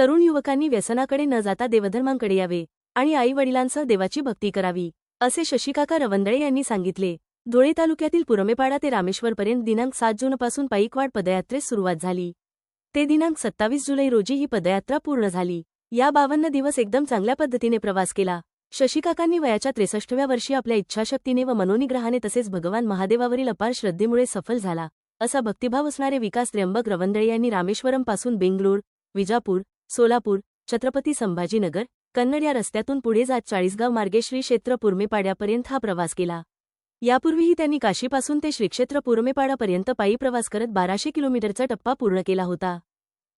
तरुण युवकांनी व्यसनाकडे न जाता देवधर्मांकडे यावे आणि आई वडिलांसह देवाची भक्ती करावी असे शशिकाका रवंदळे यांनी सांगितले. धुळे तालुक्यातील पुरमेपाडा ते रामेश्वरपर्यंत दिनांक सात जूनपासून पायीकवाड पदयात्रेस सुरुवात झाली. ते दिनांक सत्तावीस जुलै रोजी ही पदयात्रा पूर्ण झाली. या बावन्न दिवस एकदम चांगल्या पद्धतीने प्रवास केला. शशिकाकांनी वयाच्या त्रेसष्टव्या वर्षी आपल्या इच्छाशक्तीने व मनोनिग्रहाने तसेच भगवान महादेवावरील अपार श्रद्धेमुळे सफल झाला. असा भक्तिभाव असणारे विकास त्र्यंबक रवंदळे यांनी रामेश्वरमपासून बेंगलोर विजापूर सोलापूर छत्रपती संभाजीनगर कन्नड या रस्त्यातून पुढे जात चाळीसगाव मार्गे श्री क्षेत्र पुरमेपाड्यापर्यंत हा प्रवास केला. यापूर्वीही त्यांनी काशीपासून ते श्रीक्षेत्र पुरमेपाडापर्यंत पायी प्रवास करत बाराशे किलोमीटरचा टप्पा पूर्ण केला होता.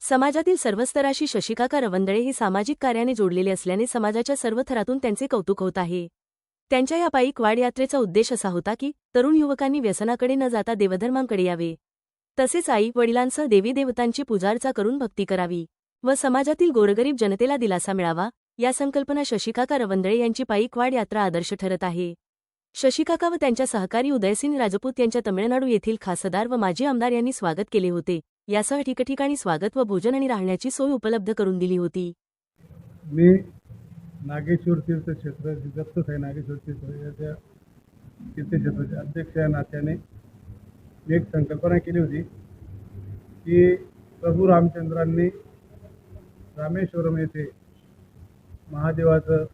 समाजातील सर्व स्तराशी शशिकाका रवंदळे हे सामाजिक कार्याने जोडलेले असल्याने समाजाच्या सर्व थरातून त्यांचे कौतुक होत आहे. त्यांच्या या पायी क्वाड यात्रेचा उद्देश असा होता की तरुण युवकांनी व्यसनाकडे न जाता देवधर्मांकडे यावे. तसेच आई वडिलांसह देवी देवतांची पूजार्चा करून भक्ती करावी. व समाजातील गोरगरीब जनतेला दिलासा मिळावा या संकल्पना शशिकाका रवंदळे यांची पायीकवाड यात्रा आदर्श ठरत आहे. शशिकाका व त्यांच्या सहकारी उदयसिंह राजपूत यांच्या तमिळनाडू येथील खासदार व माजी आमदार यांनी स्वागत केले होते. यासह ठिकठिकाणी स्वागत व भोजन आणि राहण्याची सोय उपलब्ध करून दिली होती. मी नागेश्वर तीर्थक्षेत्र दत्त आहे नागेश्वर तीर्थ याच्या तीर्थक्षेत्राचे अध्यक्ष या नात्याने एक संकल्पना केली होती की प्रभू रामचंद्रांनी रामेश्वरम येथे महादेवाचं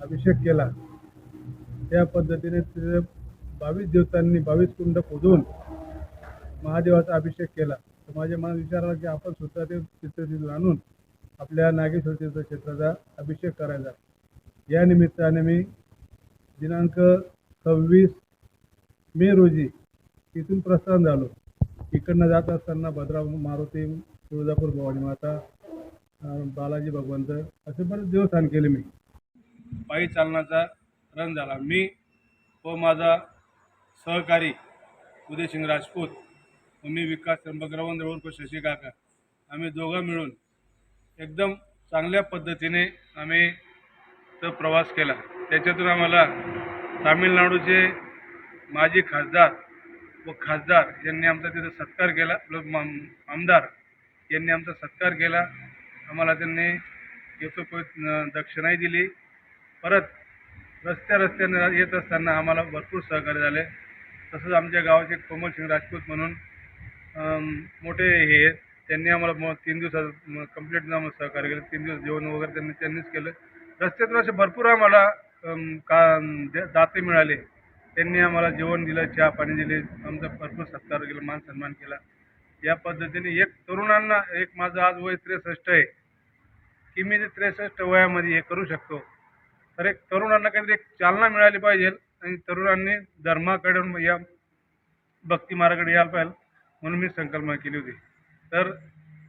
अभिषेक केला. त्या पद्धतीने तिथे बावीस देवतांनी बावीस कुंड खोदून महादेवाचा अभिषेक केला. तर माझ्या मनात विचार आला की आपण स्वतः ते तीर्थतीर्थून आणून आपल्या नागेश्वर तीर्थक्षेत्राचा अभिषेक करायचा. या निमित्ताने मी दिनांक सव्वीस मे रोजी तिथून प्रस्थान झालो. इकडनं जात असताना भद्रा मारुती तुळजापूर भवानी माता बालाजी भगवंत असे बरेच देवस्थान केले मी. पायी चालण्याचा रन झाला. मी व माझा सहकारी उदयसिंग राजपूत व मी विकास त्र्यंबक रवंद्र उर्फ शशी काका आम्ही दोघं मिळून एकदम चांगल्या पद्धतीने आम्ही तो प्रवास केला. त्याच्यातून आम्हाला तामिळनाडूचे माजी खासदार व खासदार यांनी आमचा तिथं सत्कार केला. आमदार यांनी आमचा सत्कार केला. आम्हाला त्यांनी यथोपत दक्षिणाही दिली. परत रस्त्या रस्त्याने येत असताना आम्हाला भरपूर सहकार्य झाले. तसंच आमच्या गावाचे कोमल सिंग राजपूत म्हणून मोठे हे आहेत. त्यांनी आम्हाला मग तीन दिवसात कंप्लीट आम्हाला सहकार्य केलं. तीन दिवस जेवण वगैरे त्यांनी त्यांनीच केलं. रस्त्यातून असे भरपूर आम्हाला का दाते मिळाले. त्यांनी आम्हाला जेवण दिलं चहा पाणी दिले. आमचा भरपूर सत्कार केला मान सन्मान केला. या पद्धतीने एक तरुणांना एक माझं आज वय त्रेसष्ट आहे. की मी ते त्रेसष्ट वयामध्ये हे करू शकतो. तर एक तरुणांना काहीतरी एक चालना मिळाली पाहिजे आणि तरुणांनी धर्माकडून या भक्ती मार्गाकडे यायला पाहिजे म्हणून मी संकल्पना केली होती. तर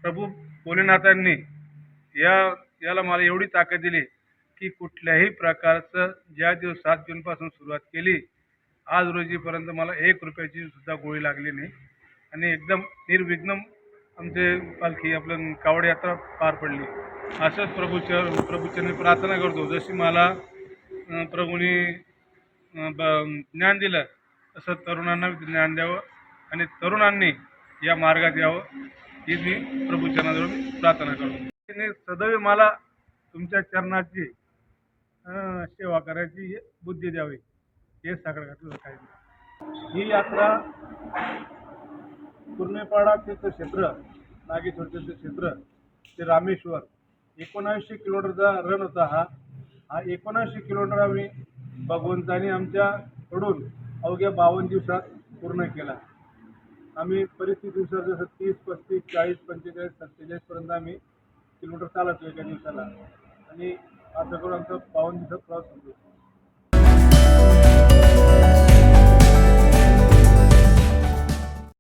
प्रभू भोलेनाथांनी या याला मला एवढी ताकद दिली की कुठल्याही प्रकारचं ज्या दिवस सात जूनपासून सुरुवात केली आज रोजीपर्यंत मला एक रुपयाची सुद्धा गोळी लागली नाही. आणि एकदम निर्विघ्न आमचे पालखी आपलं कावड यात्रा पार पडली. असंच प्रभूच्या प्रभूचरणी प्रार्थना करतो. जशी मला प्रभूने ब- ज्ञान दिलं तसं तरुणांना ज्ञान द्यावं आणि तरुणांनी या मार्गात यावं ही मी प्रभूचरणाजवळ प्रार्थना करतो. सदैव मला तुमच्या चरणाची सेवा करायची बुद्धी द्यावी हे सगळं घातलं काही ही यात्रा पूर्णेपाडा क्षेत्र नागेश्वर क्षेत्र ते रामेश्वर. एकोणऐंशी किलोमीटरचा रन होता हा. हा एकोणऐंशी किलोमीटर आम्ही भगवंतानी आमच्याकडून अवघ्या बावन्न दिवसात पूर्ण केला. आम्ही परिस्थितीनुसार जसं तीस पस्तीस चाळीस पंचेचाळीस सत्तेचाळीसपर्यंत आम्ही किलोमीटर चालतो एका दिवसाला. आणि असं करून आमचा बावन्न दिवसात प्रवास होतो.